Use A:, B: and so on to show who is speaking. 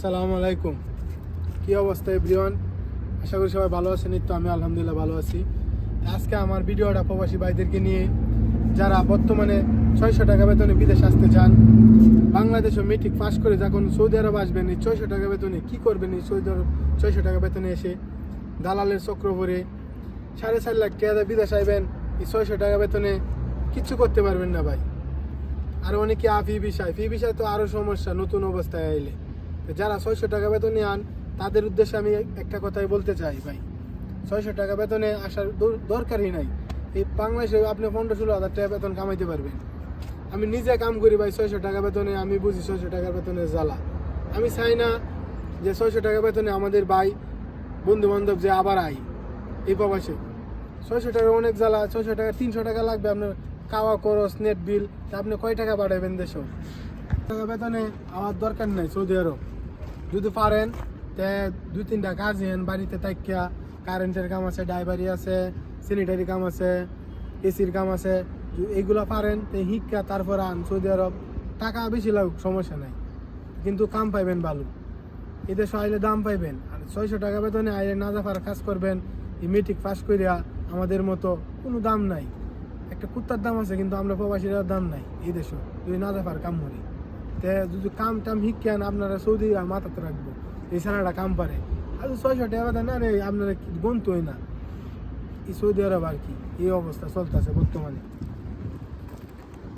A: আসসালামু আলাইকুম। কি অবস্থা এভরিওয়ান? আশা করি সবাই ভালো আছেন। তো আমি আলহামদুলিল্লাহ ভালো আছি। আজকে আমার ভিডিওটা প্রবাসী ভাইদেরকে নিয়ে যারা বর্তমানে ছয়শো টাকা বেতনে বিদেশ আসতে চান বাংলাদেশও মেট্রিক পাস করে যখন সৌদি আরব আসবেন, এই ছয়শো টাকা বেতনে কি করবেন? এই সৌদি আরব ছয়শো টাকা বেতনে এসে দালালের চক্র ভরে সাড়ে চার লাখ টাকা বিদেশ আইবেন এই ছয়শো টাকা বেতনে কিচ্ছু করতে পারবেন না ভাই। আর অনেকে আফি বিষয় ফি বিষয় তো আরও সমস্যা, নতুন অবস্থায় আইলে। যারা ছয়শো টাকা বেতনে আন, তাদের উদ্দেশ্যে আমি একটা কথাই বলতে চাই ভাই। ছয়শো টাকা বেতনে আসার দর- দরকারই নাই। এই বাংলাদেশে আপনি পনেরো ষোলো হাজার টাকা বেতন কামাইতে পারবেন। আমি নিজে কাম করি ভাই, ছয়শো টাকা বেতনে, আমি বুঝি ছয়শো টাকা বেতনে জ্বালা। আমি চাই না যে ছয়শো টাকা বেতনে আমাদের ভাই বন্ধু বান্ধব যে আবার আই এই প্রবাসে। ছয়শো টাকা অনেক জ্বালা, ছয়শো টাকা, তিনশো টাকা লাগবে আপনার খাওয়া খরচ নেট বিল তা আপনি কয় টাকা পাঠাবেন টাকা বেতনে আমার দরকার নেই সৌদি আরব। যদি পারেন, তে দুই, তিনটা কাজ হেন বাড়িতে তাকিয়া কারেন্টের কাম আছে, ড্রাইভারি আছে স্যানিটারি কাম আছে, এসির কাম আছে এইগুলো পারেন, তে শিক্ষা তারপর আন, সৌদি আরব। টাকা বেশি লাগুক, সমস্যা নাই। কিন্তু কাম পাইবেন ভালো। এতে আইলে দাম পাইবেন। আর ছয়শো টাকা বেতনে আইলে না যাফার কাজ করবেন, এই মেট্রিক পাস করিয়া আমাদের মতো কোনো দাম নাই। একটা কুত্তার দাম আছে, কিন্তু আমরা প্রবাসীরা দাম নাই, এই দেশে। যদি না যাফার কাম করি। যদি কাম টাম শিক্ষান আপনারা সৌদি আর মাথাতে রাখব। এই সারাটা কাম পারে। আর ছয়শো টাকা বেতন না রে আপনারা গন্তই না। এই সৌদি আরব আর কি, এই অবস্থা চলতেছে বর্তমানে।